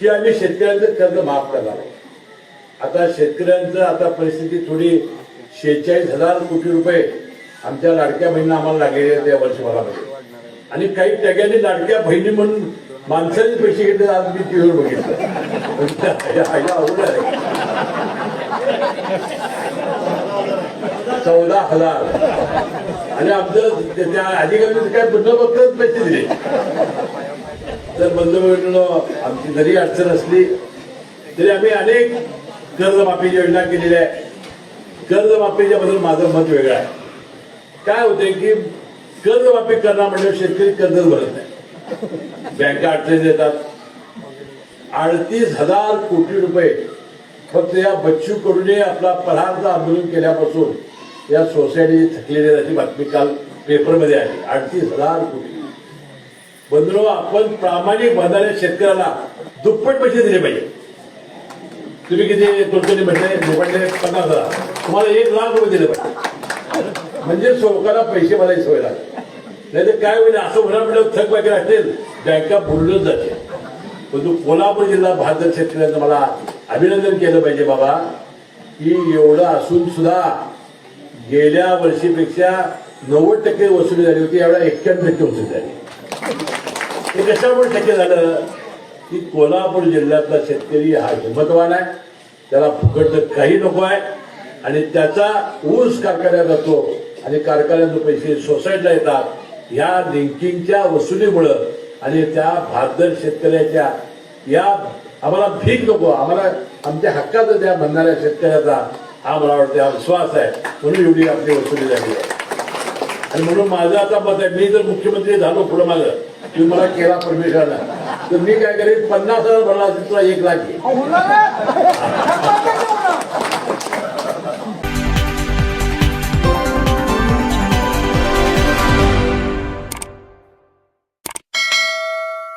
की आम्ही शेतकऱ्यांचं कर्ज माफ करणार आता शेतकऱ्यांचं आता परिस्थिती थोडी शेहेचाळीस हजार कोटी रुपये आमच्या लाडक्या बहिणींना आम्हाला लागलेले आहेत या वर्षभरामध्ये. आणि काही टग्यांनी लाडक्या बहिणी म्हणून माणसाने पैसे घेतले आज मी टीव्हीवर बघितलं. अवघड आहे. चौदा हजार. आणि आमचं त्या- त्या अधिकाऱ्यांनी काय बंद बघतच पैसे दिले. तर बंधू आमची जरी अडचण असली तरी आम्ही अनेक कर्जमाफी योजना केलेल्या आहे कर्जमाफीच्या बद्दल माझं मत वेगळं आहे. काय होते की कर्जमाफी करणार म्हणजे शेतकरी कर्जच भरत नाही. बँका अडचणी देतात अडतीस हजार कोटी रुपये फक्त या बच्चू कडूने आपला परार्थ आंदोलन केल्यापासून या सोसायटी थकलेली त्याची बातमी काल पेपरमध्ये आली. अडतीस हजार कोटी. बंधू आपण प्रामाणिक बंधाऱ्या शेतकऱ्याला दुप्पट पैसे दिले पाहिजे. तुम्ही किती तुमचे म्हटले दुपटले पन्नास हजार. तुम्हाला एक लाख रुपये दिले पाहिजे. म्हणजे सरकारला पैसे भरायची सवय लागते. नाही तर काय होईल असं होणार म्हणजे थक वगैरे असेल बँका बुडूनच जाते परंतु कोल्हापूर जिल्हा भारत शेतकऱ्यांचं मला अभिनंदन केलं पाहिजे बाबा की एवढं असून सुद्धा गेल्या वर्षीपेक्षा नव्वद टक्के वसुली झाली होती एवढ्या एक्क्याण्णव टक्के वसुली झाली. हे कशामुळे शक्य झालं? की कोल्हापूर जिल्ह्यातला शेतकरी हा हिंमतवान आहे. त्याला फुकट काही नको आहे. आणि त्याचा ऊस कारखान्यात जातो आणि कारखान्याचे पैसे सोसायटीला येतात. ह्या लिंकिंगच्या वसुलीमुळं आणि त्या भारदर शेतकऱ्याच्या या आम्हाला भीक नको. आम्हाला आमच्या हक्काचा त्या म्हणणाऱ्या शेतकऱ्याचा हा मला वाटतं हा विश्वास आहे. म्हणून एवढी आपली वसुली झाली आहे. आणि म्हणून माझं आता मत आहे मी जर मुख्यमंत्री झालो पुढे माझं तुम्ही मला केला परमेश्वरला तर मी काय करेन पन्नास हजार भरला तुला एक लाख